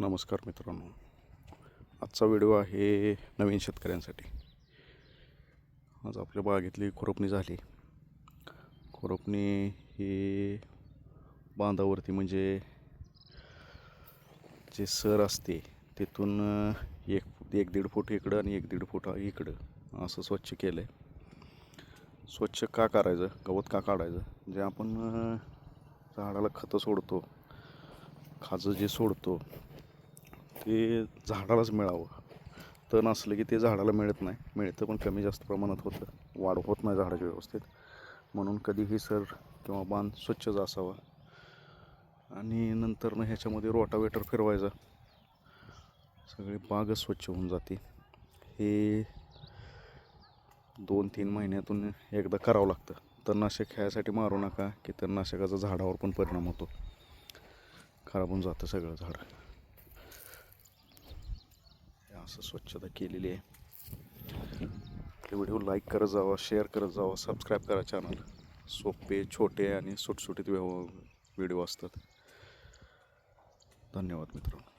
नमस्कार मित्रांनो. आजचा व्हिडिओ आहे नवीन शेतकऱ्यांसाठी. आज आपल्या बागेतली खुरपणी झाली. खुरपणी ही बांधावरती म्हणजे जे सर असते तिथून एक एक दीड फूट इकडं आणि एक दीड फूट इकडं असं स्वच्छ केलं आहे स्वच्छ का करायचं? गवत का काढायचं? जे आपण झाडाला खतं सोडतो खाजं जे सोडतो ते झाडालाच मिळावं. तण असलं की ते झाडाला मिळत नाही. मिळतं पण कमी जास्त प्रमाणात होतं. वाढ होत नाही झाडाची व्यवस्थित. म्हणून कधीही सर किंवा बांध स्वच्छच असावा. आणि नंतरनं ह्याच्यामध्ये रोटावेटर फिरवायचा. सगळी बागच स्वच्छ होऊन जाते. हे दोन तीन महिन्यातून एकदा करावं लागतं. तणनाशक ह्यासाठी मारू नका की तणनाशकाचा झाडावर पण परिणाम होतो. खराब होऊन जातं सगळं झाड. असं स्वच्छता केलेली आहे. आपले व्हिडिओ लाईक करत जावा शेअर करत जावा सबस्क्राईब करा चॅनल सोपे छोटे आणि सुटसुटीत व्हिडिओ असतात. धन्यवाद मित्रांनो.